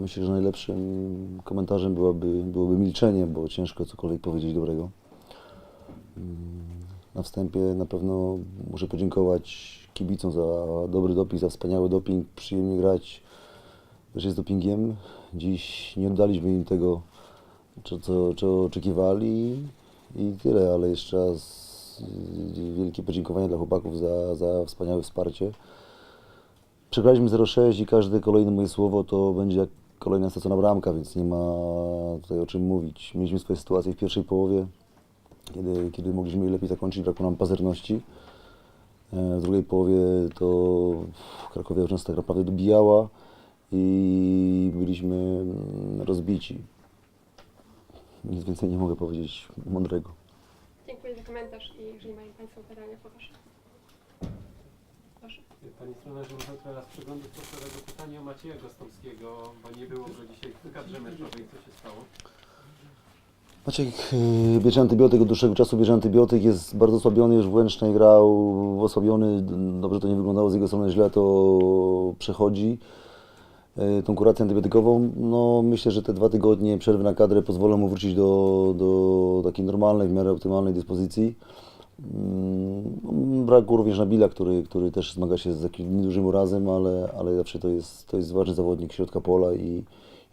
myślę, że najlepszym komentarzem byłoby, byłoby milczenie, bo ciężko cokolwiek powiedzieć dobrego. Mm, Na wstępie na pewno muszę podziękować kibicom za dobry doping, za wspaniały doping, przyjemnie grać też jest dopingiem. Dziś nie oddaliśmy im tego, co, co, oczekiwali i tyle, ale jeszcze raz wielkie podziękowanie dla chłopaków za, za wspaniałe wsparcie. Przegraliśmy 0-6 i każde kolejne moje słowo to będzie jak kolejna stracona bramka, więc nie ma tutaj o czym mówić. Mieliśmy swoje sytuacje w pierwszej połowie, kiedy, kiedy mogliśmy lepiej zakończyć, brakło nam pazerności. E, W drugiej połowie to Krakowia często tak naprawdę dobijała i byliśmy mm, rozbici. Nic więcej nie mogę powiedzieć mądrego. Dziękuję za komentarz i jeżeli mają Państwo pytania, proszę. Proszę. Panie trenerze, może teraz przeglądu sportowego pytanie o Macieja Gostowskiego, bo nie było go dzisiaj w kadrze meczowej. Co się stało? Maciek yy, bierze antybiotyk od dłuższego czasu, bierze antybiotyk, jest bardzo osłabiony, już w Łęcznej grał osłabiony, dobrze to nie wyglądało z jego strony, źle to przechodzi. Yy, Tą kurację antybiotykową, no myślę, że te dwa tygodnie przerwy na kadrę pozwolą mu wrócić do, do takiej normalnej, w miarę optymalnej dyspozycji. Mm, Brakło również Nabila, który, który też zmaga się z jakimś niedużym urazem, ale, ale zawsze to jest, to jest ważny zawodnik środka pola i,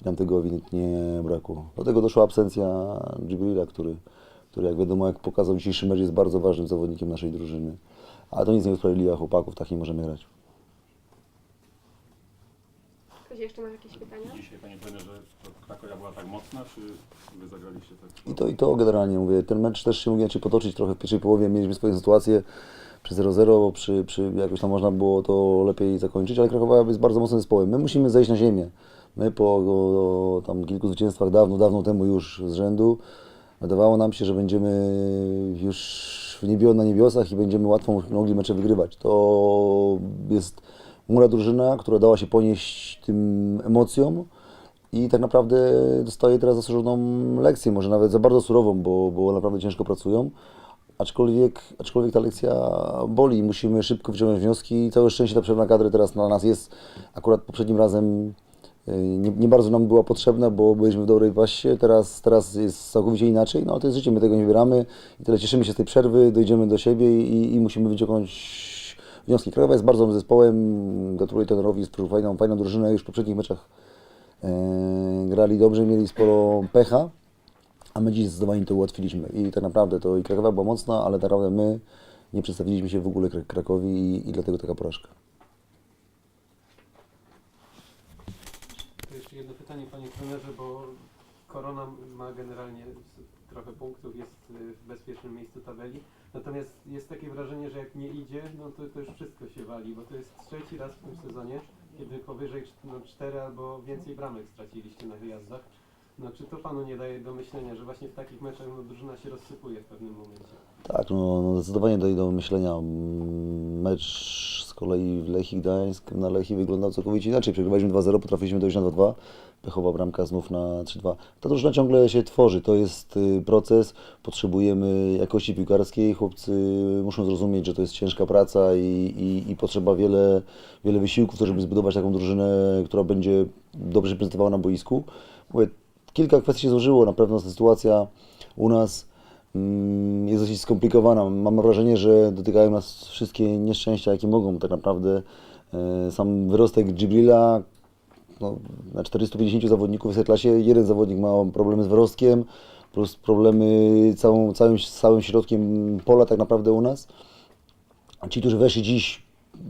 i nam tego ewidentnie brakło. Do tego doszła absencja Djibrila, który, który jak wiadomo, jak pokazał dzisiejszy mecz, jest bardzo ważnym zawodnikiem naszej drużyny. Ale to nic nie usprawiedliwia chłopaków, tak nie możemy grać. Ktoś jeszcze ma jakieś pytania? Dzisiaj, panie trenerze, to była tak mocna, czy wy zagraliście tak? I to, I to generalnie mówię, ten mecz też się mógł inaczej potoczyć trochę w pierwszej połowie, mieliśmy swoje sytuacje przy 0-0, przy, przy jakoś tam można było to lepiej zakończyć, ale Krakowa jest bardzo mocnym zespołem. My musimy zejść na ziemię. My po o, tam kilku zwycięstwach dawno, dawno temu już z rzędu wydawało nam się, że będziemy już w niebio, na niebiosach i będziemy łatwo mogli mecze wygrywać. To jest młoda drużyna, która dała się ponieść tym emocjom i tak naprawdę dostaje teraz zasłużoną lekcję, może nawet za bardzo surową, bo, bo naprawdę ciężko pracują. Aczkolwiek, aczkolwiek ta lekcja boli, musimy szybko wyciągnąć wnioski. Całe szczęście ta przerwa na kadrę teraz dla nas jest. Akurat poprzednim razem y, nie, nie bardzo nam była potrzebna, bo byliśmy w dobrej pasie, teraz, teraz jest całkowicie inaczej, no ale to jest życie, my tego nie wybieramy. I tyle. Cieszymy się z tej przerwy, dojdziemy do siebie i, i musimy wyciągnąć wnioski. Krakowa jest bardzo zespołem, gratuluję trenerowi, stworzył fajną, fajną drużynę już w poprzednich meczach e, grali dobrze, mieli sporo pecha, a my dziś zdecydowanie to ułatwiliśmy i tak naprawdę to i Krakowa była mocna, ale tak naprawdę my nie przedstawiliśmy się w ogóle Krak- Krakowi i, i dlatego taka porażka. To jeszcze jedno pytanie, panie trenerze, bo Korona ma generalnie trochę punktów, jest y, w bezpiecznym miejscu tabeli. Natomiast jest takie wrażenie, że jak nie idzie, no to, to już wszystko się wali, bo to jest trzeci raz w tym sezonie, kiedy powyżej no, albo więcej bramek straciliście na wyjazdach. No czy to panu nie daje do myślenia, że właśnie w takich meczach no, drużyna się rozsypuje w pewnym momencie? Tak, no, no zdecydowanie daje do myślenia. Mecz z kolei w Lechii Gdańsk na Lechii wyglądał całkowicie inaczej. Przegrywaliśmy 2-0, potrafiliśmy dojść na 2-2. Pechowa bramka znów na 3-2. Ta drużyna ciągle się tworzy, to jest y, proces. Potrzebujemy jakości piłkarskiej. Chłopcy muszą zrozumieć, że to jest ciężka praca i, i, i potrzeba wiele, wiele wysiłków, żeby zbudować taką drużynę, która będzie dobrze się prezentowała na boisku. Mówię, kilka kwestii się złożyło. Na pewno sytuacja u nas jest dosyć skomplikowana. Mam wrażenie, że dotykają nas wszystkie nieszczęścia, jakie mogą. Tak naprawdę e, sam wyrostek Djibrila, no, na 450 zawodników w tej klasie jeden zawodnik ma problemy z wyrostkiem, plus problemy całą, całym, całym środkiem pola tak naprawdę u nas. Ci, którzy weszli dziś,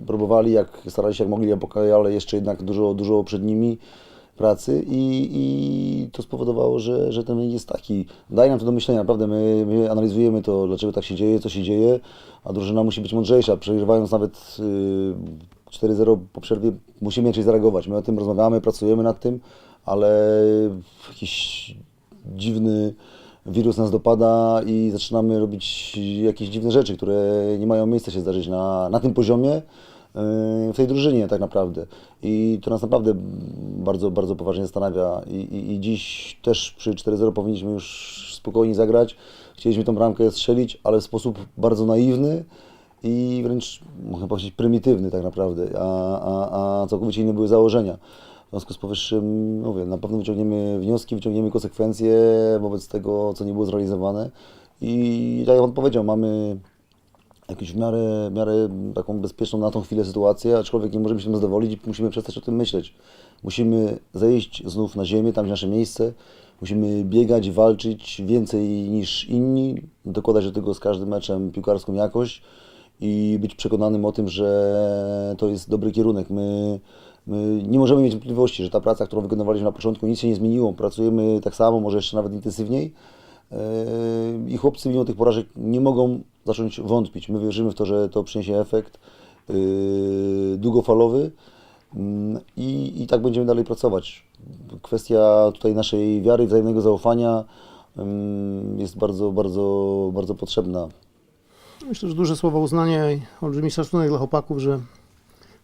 próbowali jak starali się jak mogli, ale jeszcze jednak dużo, dużo przed nimi pracy i, i to spowodowało, że, że ten wynik jest taki. Daje nam to do myślenia, naprawdę my, my analizujemy to, dlaczego tak się dzieje, co się dzieje, a drużyna musi być mądrzejsza. Przegrywając nawet y, 4-0 po przerwie musimy inaczej zareagować. My o tym rozmawiamy, pracujemy nad tym, ale jakiś dziwny wirus nas dopada i zaczynamy robić jakieś dziwne rzeczy, które nie mają miejsca się zdarzyć na, na tym poziomie w tej drużynie tak naprawdę. I to nas naprawdę bardzo, bardzo poważnie zastanawia. I, i, i dziś też przy 4-0 powinniśmy już spokojnie zagrać. Chcieliśmy tą bramkę strzelić, ale w sposób bardzo naiwny i wręcz, można powiedzieć, prymitywny tak naprawdę, a, a, a całkowicie inne były założenia. W związku z powyższym, mówię, na pewno wyciągniemy wnioski, wyciągniemy konsekwencje wobec tego, co nie było zrealizowane. I tak jak Pan powiedział, mamy jakąś w miarę, w miarę taką bezpieczną na tą chwilę sytuację, aczkolwiek nie możemy się tym zadowolić i musimy przestać o tym myśleć. Musimy zejść znów na ziemię, tam gdzie nasze miejsce. Musimy biegać, walczyć więcej niż inni, dokładać do tego z każdym meczem piłkarską jakość i być przekonanym o tym, że to jest dobry kierunek. My, my nie możemy mieć wątpliwości, że ta praca, którą wykonywaliśmy na początku, nic się nie zmieniło. Pracujemy tak samo, może jeszcze nawet intensywniej. Yy, I chłopcy mimo tych porażek nie mogą zacząć wątpić. My wierzymy w to, że to przyniesie efekt yy, długofalowy Mm, i, i tak będziemy dalej pracować. Kwestia tutaj naszej wiary, wzajemnego zaufania ym, jest bardzo, bardzo, bardzo potrzebna. Myślę, że duże słowa uznania i olbrzymi szacunek dla chłopaków, że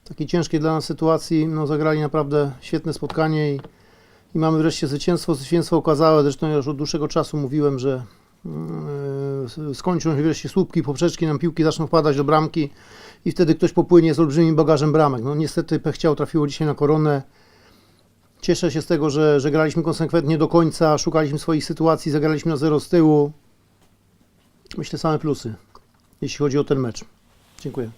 w takiej ciężkiej dla nas sytuacji no, zagrali naprawdę świetne spotkanie i, i mamy wreszcie zwycięstwo. Zwycięstwo okazałe, zresztą ja już od dłuższego czasu mówiłem, że yy, skończą się wreszcie słupki, poprzeczki nam piłki zaczną wpadać do bramki i wtedy ktoś popłynie z olbrzymim bagażem bramek. No niestety pechciał trafiło dzisiaj na koronę. Cieszę się z tego, że, że graliśmy konsekwentnie do końca, szukaliśmy swoich sytuacji, zagraliśmy na zero z tyłu. Myślę same plusy, jeśli chodzi o ten mecz. Dziękuję.